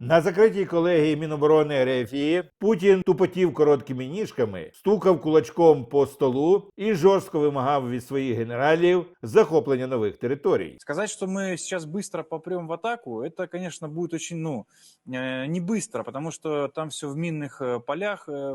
На закритій колегії Міноборони РФІ Путін тупотів короткими ніжками, стукав кулачком по столу і жорстко вимагав від своїх генералів захоплення нових територій. Сказать, что мы сейчас быстро попрем в атаку, это, конечно, будет очень, ну, э, не быстро, потому что там все в минных э, полях, э,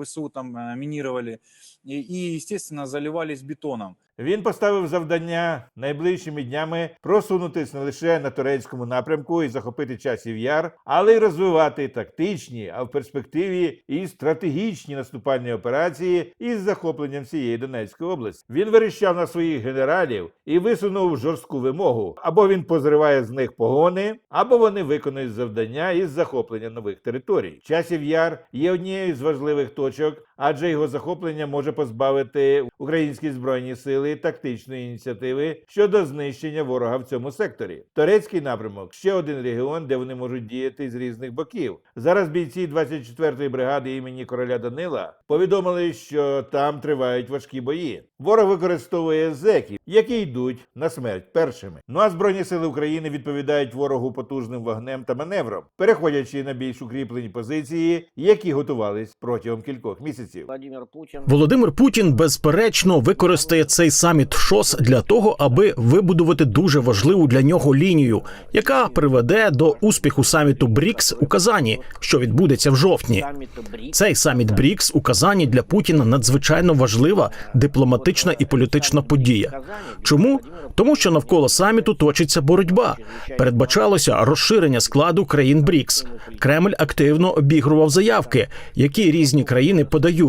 ВСУ там э, минировали и, и, естественно, заливались бетоном. Він поставив завдання найближчими днями просунутись не лише на турецькому напрямку і захопити часів яр, але й розвивати тактичні, а в перспективі і стратегічні наступальні операції із захопленням всієї Донецької області. Він вирішав на своїх генералів і висунув жорстку вимогу: або він позриває з них погони, або вони виконують завдання із захоплення нових територій. Часів яр є однією з важливих точок, адже його захоплення може позбавити українські збройні сили тактичної ініціативи щодо знищення ворога в цьому секторі. Турецький напрямок ще один регіон, де вони можуть діяти з різних боків. Зараз бійці 24-ї бригади імені короля Данила повідомили, що там тривають важкі бої. Ворог використовує зеків, які йдуть на смерть першими. Ну а збройні сили України відповідають ворогу потужним вогнем та маневром, переходячи на більш укріплені позиції, які готувались протягом кількох місяців. Путин Володимир Путін безперечно використає цей саміт ШОС для того, аби вибудувати дуже важливу для нього лінію, яка приведе до успіху саміту БРІКС у Казані, що відбудеться в жовтні. Цей саміт БРІКС у Казані для Путіна надзвичайно важлива дипломатична і політична подія. Чому? Тому що навколо саміту точиться боротьба. Передбачалося розширення складу країн БРІКС. Кремль активно обігрував заявки, які різні країни подають.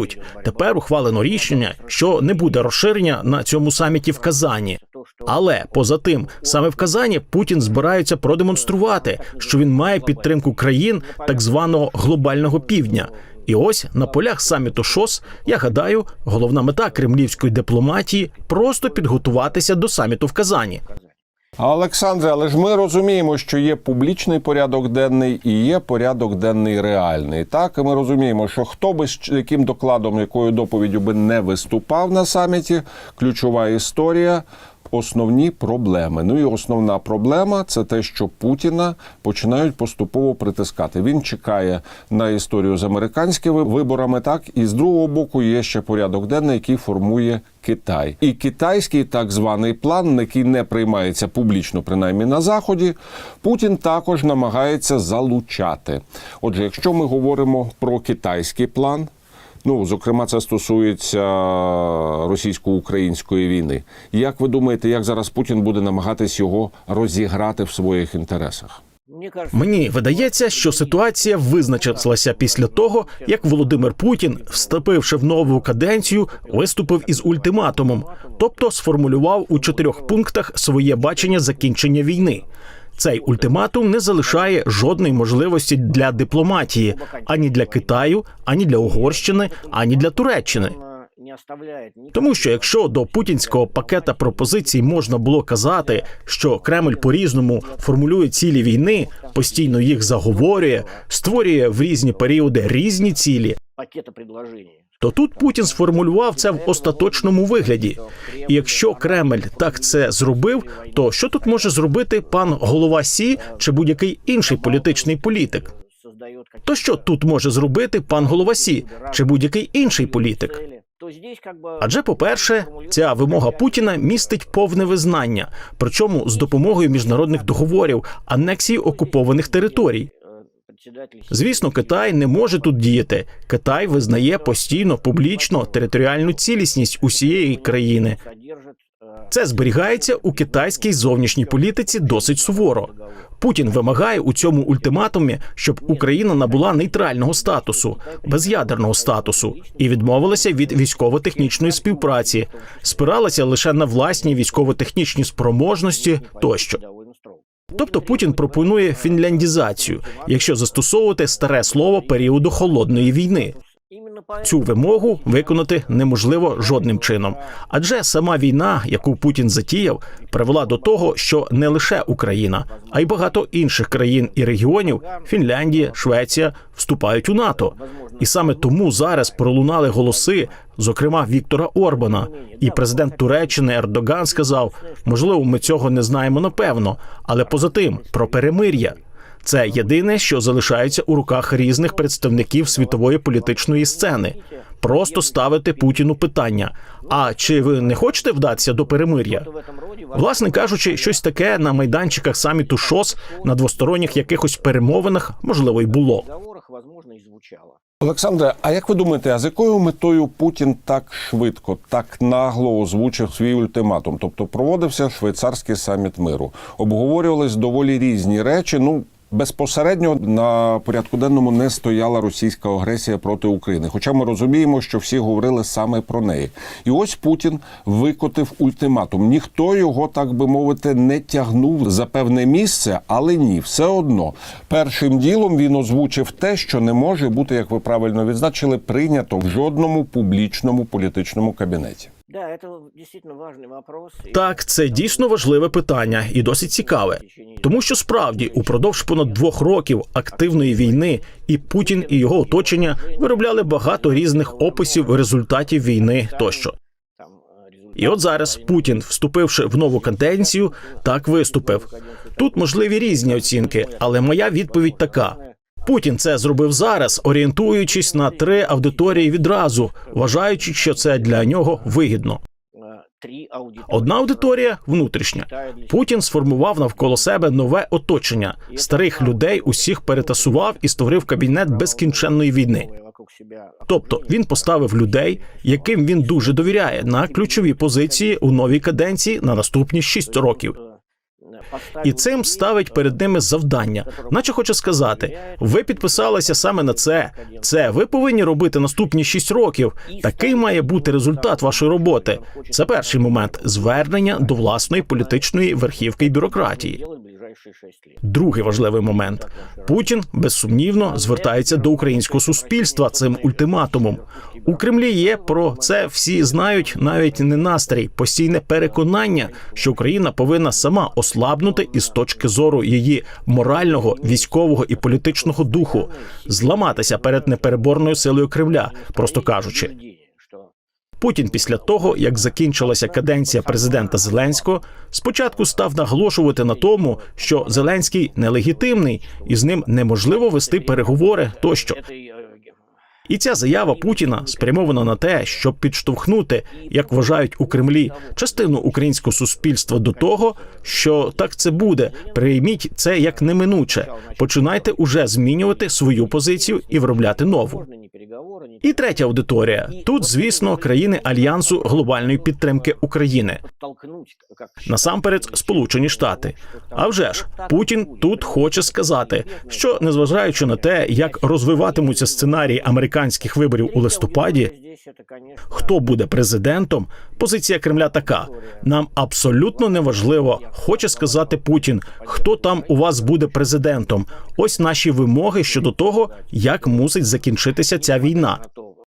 Тепер ухвалено рішення, що не буде розширення на цьому саміті в Казані. Але поза тим, саме в Казані Путін збирається продемонструвати, що він має підтримку країн так званого глобального півдня. І ось на полях саміту ШОС, я гадаю, головна мета кремлівської дипломатії просто підготуватися до саміту в Казані. Олександре, але ж ми розуміємо, що є публічний порядок денний і є порядок денний реальний. Так, і ми розуміємо, що хто би з яким докладом, якою доповіддю би не виступав на саміті, ключова історія. Основні проблеми. Ну і основна проблема це те, що Путіна починають поступово притискати. Він чекає на історію з американськими виборами. Так і з другого боку є ще порядок денний, який формує Китай. І китайський так званий план, який не приймається публічно, принаймні на заході, Путін також намагається залучати. Отже, якщо ми говоримо про китайський план. Ну, зокрема, це стосується російсько-української війни. Як ви думаєте, як зараз Путін буде намагатись його розіграти в своїх інтересах? мне Мені видається, що ситуація визначилася після того, як Володимир Путін, вступивши в нову каденцію, виступив із ультиматумом, тобто сформулював у чотирьох пунктах своє бачення закінчення війни. Цей ультиматум не залишає жодної можливості для дипломатії ані для Китаю, ані для Угорщини, ані для Туреччини. Тому що якщо до путінського пакета пропозицій можна було казати, що Кремль по-різному формулює цілі війни, постійно їх заговорює, створює в різні періоди різні цілі, то тут Путін сформулював це в остаточному вигляді. І якщо Кремль так це зробив, то що тут може зробити пан голова Сі чи будь-який інший політичний політик? То що тут може зробити пан голова Сі чи будь-який інший політик? Адже, по-перше, ця вимога Путіна містить повне визнання, причому з допомогою міжнародних договорів анексії окупованих територій. Звісно, Китай не може тут діяти. Китай визнає постійно публічно територіальну цілісність усієї країни. Це зберігається у китайській зовнішній політиці досить суворо. Путін вимагає у цьому ультиматумі, щоб Україна набула нейтрального статусу, без'ядерного статусу і відмовилася від військово-технічної співпраці, спиралася лише на власні військово-технічні спроможності тощо. Тобто Путін пропонує фінляндізацію, якщо застосовувати старе слово періоду холодної війни. Цю вимогу виконати неможливо жодним чином, адже сама війна, яку Путін затіяв, привела до того, що не лише Україна, а й багато інших країн і регіонів Фінляндія, Швеція вступають у НАТО. І саме тому зараз пролунали голоси, зокрема Віктора Орбана, і президент Туреччини Ердоган сказав: можливо, ми цього не знаємо напевно, але поза тим про перемир'я. Це єдине, що залишається у руках різних представників світової політичної сцени. Просто ставити Путіну питання: а чи ви не хочете вдатися до перемир'я? Власне кажучи, щось таке на майданчиках саміту ШОС на двосторонніх якихось перемовинах можливо й було. Олександре, а як ви думаєте, а з якою метою Путін так швидко, так нагло озвучив свій ультиматум? Тобто проводився швейцарський саміт миру, обговорювались доволі різні речі. Ну безпосередньо на порядку денному не стояла російська агресія проти України. Хоча ми розуміємо, що всі говорили саме про неї. І ось Путін викотив ультиматум. Ніхто його, так би мовити, не тягнув за певне місце, але ні, все одно першим ділом він озвучив те, що не може бути, як ви правильно відзначили, прийнято в жодному публічному політичному кабінеті. Да, это действительно важный вопрос. И Так, це дійсно важливе питання і досить цікаве, тому що справді упродовж понад двох років активної війни і Путін і його оточення виробляли багато різних описів результатів війни тощо. там, э, результаты І от зараз Путін, вступивши в нову каденцію, так виступив. Тут можливі різні оцінки, але моя відповідь така: Путін це зробив зараз, орієнтуючись на три аудиторії відразу, вважаючи, що це для нього вигідно. Одна аудиторія внутрішня. Путін сформував навколо себе нове оточення старих людей. Усіх перетасував і створив кабінет безкінченної війни. Тобто він поставив людей, яким він дуже довіряє, на ключові позиції у новій каденції на наступні шість років. І цим ставить перед ними завдання, наче хоче сказати: ви підписалися саме на це. Це ви повинні робити наступні шість років. Такий має бути результат вашої роботи. Це перший момент звернення до власної політичної верхівки і бюрократії. Другий важливий момент Путін безсумнівно звертається до українського суспільства цим ультиматумом. У Кремлі є про це всі знають, навіть не настрій, постійне переконання, що Україна повинна сама ослабнути із точки зору її морального, військового і політичного духу, зламатися перед непереборною силою Кремля, просто кажучи. Путін після того, як закінчилася каденція президента Зеленського, спочатку став наголошувати на тому, що Зеленський нелегітимний і з ним неможливо вести переговори тощо. І ця заява Путіна спрямована на те, щоб підштовхнути, як вважають у Кремлі, частину українського суспільства до того, що так це буде. Прийміть це як неминуче. Починайте уже змінювати свою позицію і виробляти нову. І третя аудиторія тут, звісно, країни альянсу глобальної підтримки України. Насамперед, Сполучені Штати. А вже ж Путін тут хоче сказати, що незважаючи на те, як розвиватимуться сценарії американських виборів у листопаді, хто буде президентом, позиція Кремля така: нам абсолютно не важливо, хоче сказати Путін, хто там у вас буде президентом. Ось наші вимоги щодо того, як мусить закінчитися ця війна.